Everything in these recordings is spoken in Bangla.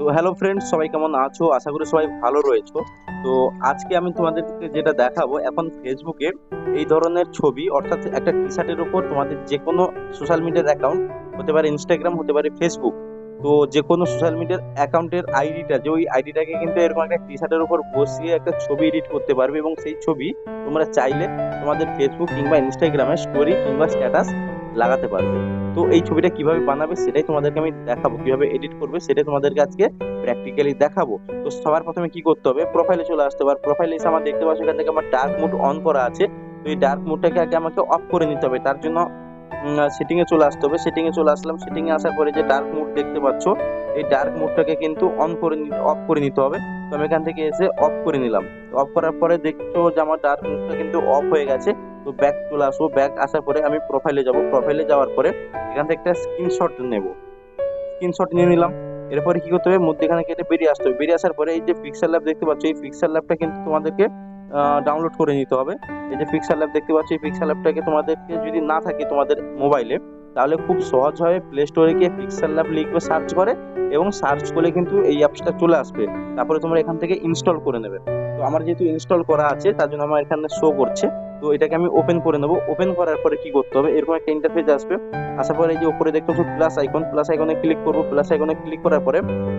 তো হ্যালো ফ্রেন্ডস সবাই কেমন আছো? আশা করি সবাই ভালো রয়েছো। তো আজকে আমি তোমাদেরকে যেটা দেখাবো, এখন ফেসবুকে এই ধরনের ছবি, অর্থাৎ একটা টি শার্টের উপর তোমাদের যে কোনো সোশ্যাল মিডিয়ার অ্যাকাউন্ট হতে পারে ইনস্টাগ্রাম হতে পারে ফেসবুক তো যে কোনো সোশ্যাল মিডিয়ার অ্যাকাউন্টের আইডিটা যে ওই আইডিটাকে কিন্তু এরকম একটা টি শার্টের উপর বসিয়ে একটা ছবি এডিট করতে পারবে এবং সেই ছবি তোমরা চাইলে তোমাদের ফেসবুক কিংবা ইনস্টাগ্রামে স্টোরি কিংবা স্ট্যাটাস লাগাতে পারবে। তো এই ছবিটা কীভাবে বানাবে সেটাই তোমাদেরকে আমি দেখাবো, কীভাবে এডিট করবে সেটাই তোমাদেরকে আজকে প্র্যাকটিক্যালি দেখাবো। তো সবার প্রথমে কি করতে হবে প্রোফাইলে চলে আসতে হবে। প্রোফাইলে এসে আমার দেখতে পাচ্ছ, এখান থেকে আমার ডার্ক মোড অন করা আছে। তো এই ডার্ক মোডটাকে আগে আমাকে অফ করে নিতে হবে। তার জন্য সেটিং এ চলে আসতে হবে। সেটিং এ চলে আসলাম। সেটিং এ আসার পরে যে ডার্ক মোড দেখতে পাচ্ছ, এই ডার্ক মোডটাকে কিন্তু অন করে অফ করে নিতে হবে। তো আমি এখান থেকে এসে অফ করে নিলাম। অফ করার পরে দেখছ যে আমার ডার্ক মোডটা কিন্তু অফ হয়ে গেছে। তো ব্যাক চলে আসব। ব্যাক আসার পরে আমি প্রোফাইলে যাব। প্রোফাইলে যাওয়ার পরে এখান থেকে একটা স্ক্রিনশট নেব। স্ক্রিনশট নিয়ে নিলাম। এরপরে কি করতে হবে? মধ্যেখানে কেটে বেরিয়ে আসতে হবে। বেরিয়ে আসার পরে এই যে পিক্সেল ল্যাব দেখতে পাচ্ছ, এই পিক্সেল ল্যাবটা কিন্তু তোমাদেরকে ডাউনলোড করে নিতে হবে। এই যে পিক্সেল ল্যাব দেখতে পাচ্ছ, এই পিক্সেল ল্যাবটাকে তোমাদেরকে যদি না থাকে তোমাদের মোবাইলে তাহলে খুব সহজভাবে প্লে স্টোরে গিয়ে পিক্সেল ল্যাব লিখবে সার্চ করে এবং সার্চ করলে কিন্তু এই অ্যাপসটা চলে আসবে। তারপরে তোমরা এখান থেকে ইনস্টল করে নেবে। তো আমার যেহেতু ইনস্টল করা আছে, তার জন্য আমার এখানে শো করছে। তো এটাকে আমি ওপেন করে নেব। ওপেন করার পরে কি করতে হবে? এরকম একটা ইন্টারফেস আসবে। আসার পরে এই যে উপরে দেখতে পাচ্ছ প্লাস আইকন প্লাস আইকনে ক্লিক করব। প্লাস আইকনে ক্লিক করার পরে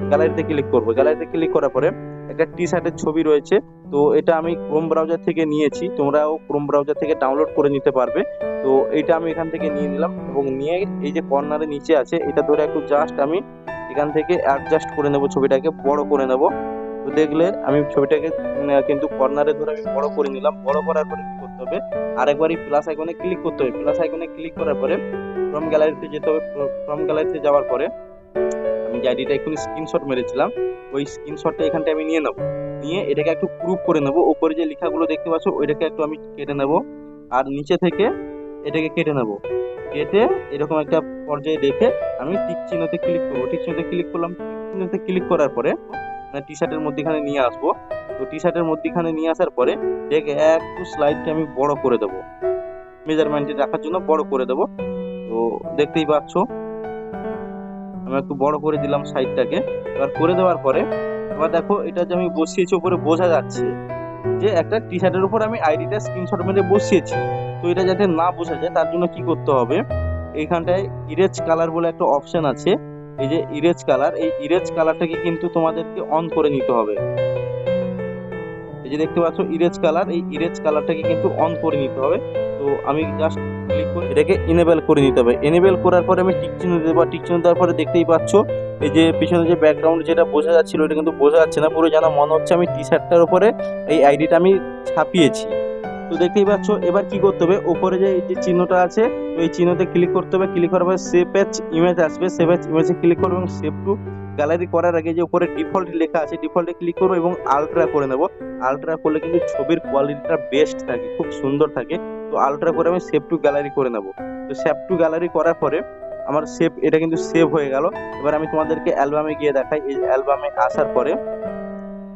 গ্যালারিতে ক্লিক করব। গ্যালারিতে ক্লিক করার পরে একটা টি শার্টের ছবি রয়েছে। তো এটা আমি ক্রোম ব্রাউজার থেকে নিয়েছি। তোমরাও ক্রোম ব্রাউজার থেকে ডাউনলোড করে নিতে পারবে। তো এটা আমি এখান থেকে নিয়ে নিলাম এবং নিয়ে এই যে কর্নারে নিচে আছে, এটা ধরে একটু জাস্ট আমি এখান থেকে অ্যাডজাস্ট করে নেব ছবিটাকে, বড় করে নেব। তো দেখলে আমি ছবিটাকে কিন্তু কর্নারে ধরে আমি বড় করে নিলাম। বড় করার পরে কি করতে হবে? আরেকবারই প্লাস আইকনে ক্লিক করতে হবে। প্লাস আইকনে ক্লিক করার পরে ফ্রম গ্যালারিতে যেতে হবে। ফ্রম গ্যালারিতে যাওয়ার পরে যে আইডিটা একটু স্ক্রিনশট মেরেছিলাম। ওই স্ক্রিনশটটা এখানটা আমি নিয়ে নেব। নিয়ে এটাকে একটু প্রুফ করে নেব। উপরে যে লেখাগুলো দেখতে পাচ্ছ, ওইটাকে একটু আমি কেটে নেব। আর নিচে থেকে এটাকে কেটে নেব। কেটে এরকম একটা পর্যায়ে দেখে আমি টিক চিহ্নতে ক্লিক করব। টিক চিহ্নতে ক্লিক করলাম। টিক চিহ্নতে ক্লিক করার পরে টি শার্টের মধ্যেখানে নিয়ে আসব। তো টি শার্টের মধ্যখানে নিয়ে আসার পরে দেখে, একটু স্লাইডকে আমি বড় করে দেবো। মেজারমেন্টে রাখার জন্য বড় করে দেবো। তো দেখতেই পাচ্ছ আমি একটু বড় করে দিলাম সাইডটাকে। এবার করে দেওয়ার পরে, এবার দেখো এটা যে আমি বসিয়েছি উপরে বোঝা যাচ্ছে যে একটা টি শার্টের উপর আমি আইডিটা স্ক্রিনশট মেরে বসিয়েছি। তো এটা যাতে না বোঝা যায়, তার জন্য কি করতে হবে? এইখানটায় ইরেজ কালার বলে একটা অপশন আছে। এই যে ইরেজ কালার এই ইরেজ কালারটাকে কিন্তু তোমাদেরকে অন করে নিতে হবে। এই যে দেখতে পাচ্ছ ইরেজ কালার এই ইরেজ কালারটাকে কিন্তু অন করে নিতে হবে। তো আমি জাস্ট ক্লিক করে। এটাকে এনেবেল করে নিতে হবে। এনেবেল করার পরে আমি টিক চিহ্ন দেবো টিক চিহ্ন দেওয়ার পরে দেখতেই পাচ্ছ, এই যে পিছনে যে ব্যাকগ্রাউন্ড যেটা বোঝা যাচ্ছিল, এটা কিন্তু বোঝা যাচ্ছে না। পুরো যেন মনে হচ্ছে আমি টি শার্টটার উপরে এই আইডিটা আমি ছাপিয়েছি। তো দেখতেই পাচ্ছ, এবার কি করতে হবে? ওপরে যে যে চিহ্নটা আছে, ওই চিহ্নতে ক্লিক করতে হবে। ক্লিক করার পরে সেভ এজ ইমেজ আসবে। সেভ এজ ইমেজে ক্লিক করব এবং সেভ টু গ্যালারি করার আগে যে উপরে ডিফল্ট লেখা আছে ডিফল্টে ক্লিক করব এবং আলট্রা করে নেব। আলট্রা করলে কিন্তু ছবির কোয়ালিটিটা বেস্ট থাকে, খুব সুন্দর থাকে। তো আলট্রা করে আমি সেভ টু গ্যালারি করে নেব। তো সেভ টু গ্যালারি করার পরে আমার সেভ এটা কিন্তু সেভ হয়ে গেল। এবার আমি তোমাদেরকে অ্যালবামে গিয়ে দেখাই। এই অ্যালবামে আসার পরে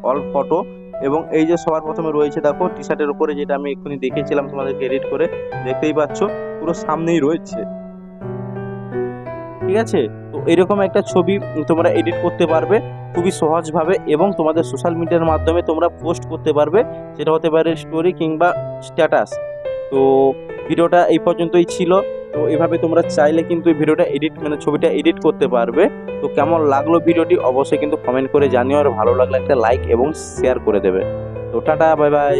অল ফটো এবং এই যে সবার প্রথমে রয়েছে, দেখো টি শার্টের উপরে যেটা আমি এক্ষুনি দেখেছিলাম তোমাদেরকে এডিট করে, দেখতেই পাচ্ছ, পুরো সামনেই রয়েছে। ঠিক আছে? তো এরকম একটা ছবি তোমরা এডিট করতে পারবে খুবই সহজভাবে এবং তোমাদের সোশ্যাল মিডিয়ার মাধ্যমে তোমরা পোস্ট করতে পারবে। সেটা হতে পারে স্টোরি কিংবা স্ট্যাটাস তো ভিডিওটা এই পর্যন্তই ছিল। তো এভাবে তোমরা চাইলে কিন্তু এই ভিডিওটা এডিট মানে ছবিটা এডিট করতে পারবে। তো কেমন লাগল ভিডিওটি অবশ্যই কিন্তু কমেন্ট করে জানিও। আর ভালো লাগলে একটা লাইক এবং শেয়ার করে দেবে। তো টাটা বাই বাই